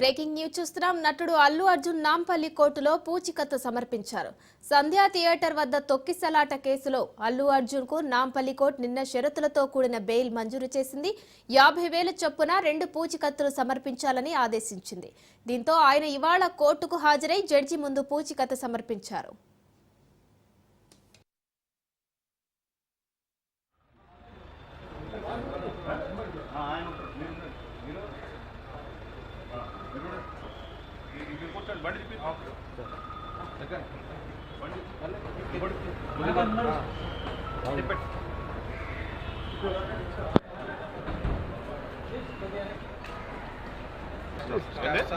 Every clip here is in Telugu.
బ్రేకింగ్ న్యూస్ చూస్తున్నాం. నటుడు అల్లు అర్జున్ నాంపల్లి కోర్టులో పూచికత్తు సమర్పించారు. సంధ్యా థియేటర్ వద్ద తొక్కిసలాట కేసులో అల్లు అర్జున్కు నాంపల్లి కోర్టు నిన్న షరతులతో కూడిన బెయిల్ మంజూరు చేసింది. యాభై వేల చొప్పున రెండు పూచికత్తులు సమర్పించాలని ఆదేశించింది. దీంతో ఆయన ఇవాళ కోర్టుకు హాజరై జడ్జి ముందు పూచికత్తు సమర్పించారు.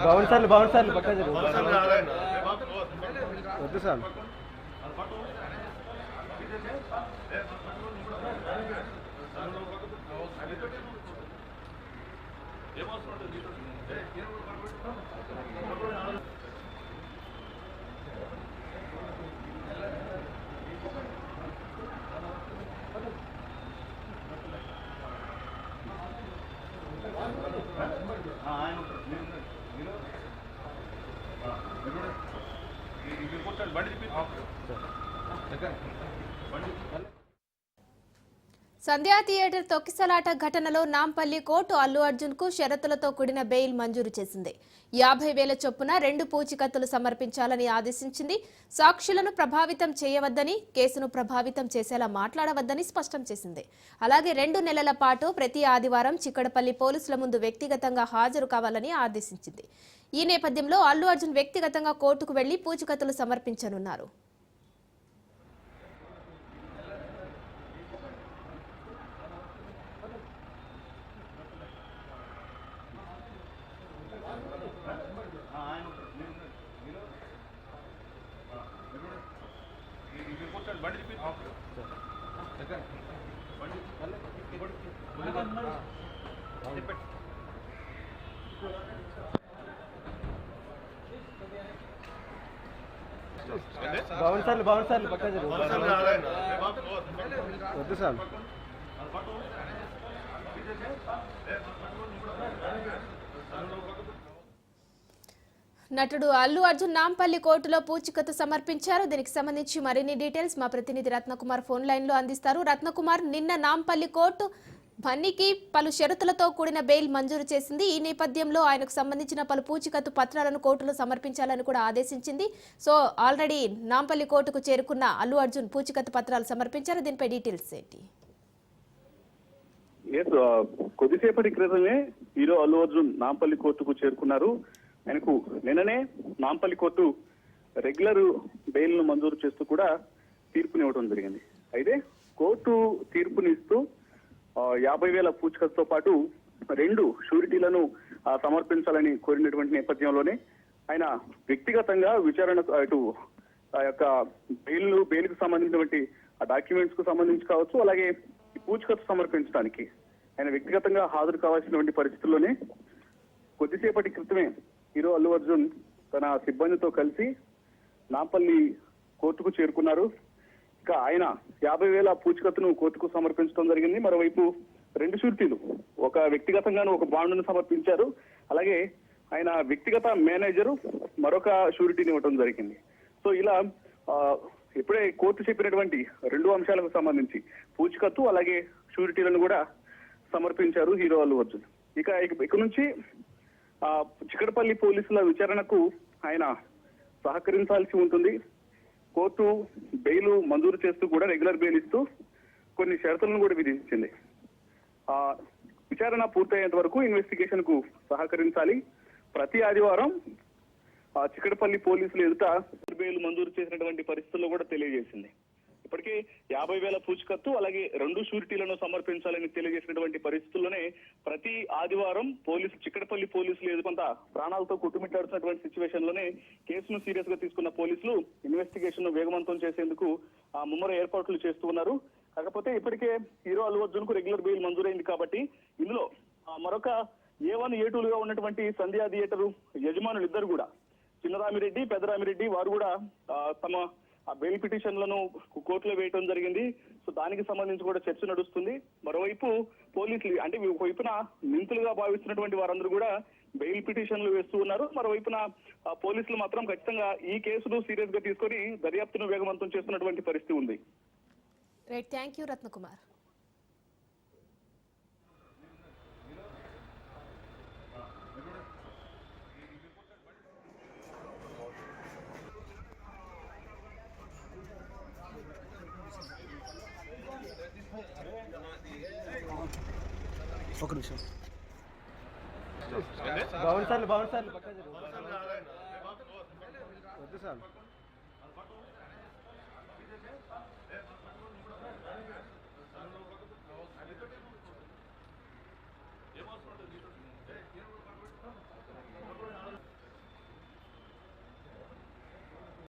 బాగుంది సార్లు బాగుంది సార్లు పక్కా జరుగు వద్దు సార్ బండి బండి సంధ్యా థియేటర్ తొక్కిసలాట ఘటనలో నాంపల్లి కోర్టు అల్లు అర్జున్కు షరతులతో కూడిన బెయిల్ మంజూరు చేసింది. యాభై వేల చొప్పున రెండు పూచికత్తులు సమర్పించాలని ఆదేశించింది. సాక్షులను ప్రభావితం చేయవద్దని కేసును ప్రభావితం చేసేలా మాట్లాడవద్దని స్పష్టం చేసింది. అలాగే రెండు నెలల పాటు ప్రతి ఆదివారం చిక్కడపల్లి పోలీసుల ముందు వ్యక్తిగతంగా హాజరు కావాలని ఆదేశించింది. ఈ నేపథ్యంలో అల్లు అర్జున్ వ్యక్తిగతంగా కోర్టుకు వెళ్ళి పూచికత్తులు సమర్పించనున్నారు. బాగుంది సార్లు బాగుంది సార్లు పక్కా వద్దు సార్. నటుడు అల్లు అర్జున్ నాంపల్లి కోర్టులో పూచికత్తు సమర్పించారు. దీనికి సంబంధించి మరిన్ని డీటెయిల్స్ మా ప్రతినిధి రత్నకుమార్ ఫోన్ లైన్లో అందిస్తారు. రత్నకుమార్ నిన్న నాంపల్లి కోర్టు భన్నీకి పలు షరతులతో కూడిన బెయిల్ మంజూరు చేసింది. ఈ నేపథ్యంలో ఆయనకు సంబంధించిన పలు పూచికత్తు పత్రాలను కోర్టులో సమర్పించాలని కూడా ఆదేశించింది. సో ఆల్రెడీ నాంపల్లి కోర్టుకు చేరుకున్న అల్లు అర్జున్ పూచికత్తు పత్రాలు సమర్పించారు. దీనిపై డీటెయిల్స్ ఏంటి? కొద్దిసేపటి క్రితమే హీరో అల్లు అర్జున్ నాంపల్లి కోర్టుకు చేరుకున్నారు. ఆయనకు నిన్ననే నాంపల్లి కోర్టు రెగ్యులర్ బెయిల్ను మంజూరు చేస్తూ కూడా తీర్పునివ్వడం జరిగింది. అయితే కోర్టు తీర్పునిస్తూ యాభై వేల పూచికతో పాటు రెండు షూరిటీలను సమర్పించాలని కోరినటువంటి నేపథ్యంలోనే ఆయన వ్యక్తిగతంగా విచారణ అటు ఆ యొక్క బెయిల్ బెయిల్కు సంబంధించినటువంటి ఆ డాక్యుమెంట్స్కు సంబంధించి కావచ్చు అలాగే పూచికత్తు సమర్పించడానికి ఆయన వ్యక్తిగతంగా హాజరు కావాల్సినటువంటి పరిస్థితుల్లోనే కొద్దిసేపటి క్రితమే హీరో అల్లు అర్జున్ తన సిబ్బందితో కలిసి నాంపల్లి కోర్టుకు చేరుకున్నారు. ఇక ఆయన యాభై వేల పూచికత్తును కోర్టుకు సమర్పించడం జరిగింది. మరోవైపు రెండు షూరిటీలు. ఒక వ్యక్తిగతంగాను ఒక బాండును సమర్పించారు. అలాగే ఆయన వ్యక్తిగత మేనేజరు మరొక షూరిటీని ఇవ్వడం జరిగింది. సో ఇలా ఇప్పుడే కోర్టు చెప్పినటువంటి రెండు అంశాలకు సంబంధించి పూచికత్తు అలాగే షూరిటీలను కూడా సమర్పించారు హీరో అల్లు అర్జున్. ఇక ఇక- ఇక నుంచి ఆ చిక్కడపల్లి పోలీసుల విచారణకు ఆయన సహకరించాల్సి ఉంటుంది. కోర్టు బెయిల్ మంజూరు చేస్తూ కూడా రెగ్యులర్ బెయిల్ ఇస్తూ కొన్ని షరతులను కూడా విధించింది. ఆ విచారణ పూర్తయ్యేంత వరకు ఇన్వెస్టిగేషన్కు సహకరించాలి. ప్రతి ఆదివారం ఆ చిక్కడపల్లి పోలీసులు ఎదుట బెయిల్ మంజూరు చేసినటువంటి పరిస్థితుల్లో కూడా తెలియజేసింది. ఇప్పటికీ యాభై వేల పూచికత్తు అలాగే రెండు షూరిటీలను సమర్పించాలని తెలియజేసినటువంటి పరిస్థితుల్లోనే ప్రతి ఆదివారం పోలీసు చిక్కడపల్లి పోలీసులు ఎదుకొంత ప్రాణాలతో కుట్టుమిట్టాడుతున్నటువంటి సిచ్యువేషన్లోనే కేసును సీరియస్గా తీసుకున్న పోలీసులు ఇన్వెస్టిగేషన్ వేగవంతం చేసేందుకు ఆ ముమ్మర ఏర్పాట్లు చేస్తూ ఉన్నారు. కాకపోతే ఇప్పటికే హీరో అల్లు అర్జున్కు రెగ్యులర్ బెయిల్ మంజూరైంది కాబట్టి ఇందులో మరొక ఏ వన్ ఏ టూలుగా ఉన్నటువంటి సంధ్యా థియేటర్ యజమానులు ఇద్దరు కూడా. చిన్నరామిరెడ్డి పెద్దరామిరెడ్డి వారు కూడా తమ ఆ బెయిల్ పిటిషన్లను కోర్టులో వేయటం జరిగింది. సో దానికి సంబంధించి కూడా చర్చ నడుస్తుంది. మరోవైపు పోలీసులు అంటే ఒక వైపున నిందితులుగా భావిస్తున్నటువంటి వారందరూ కూడా బెయిల్ పిటిషన్లు వేస్తూ ఉన్నారు. మరోవైపున ఆ, పోలీసులు మాత్రం ఖచ్చితంగా ఈ కేసును సీరియస్గా తీసుకొని దర్యాప్తును వేగవంతం చేస్తున్నటువంటి పరిస్థితి ఉంది. రైట్ థ్యాంక్ యూ రత్నకుమార్ ఒక నిమిషం. బాగుంది సార్ బాగుంది సార్ వద్దు సార్.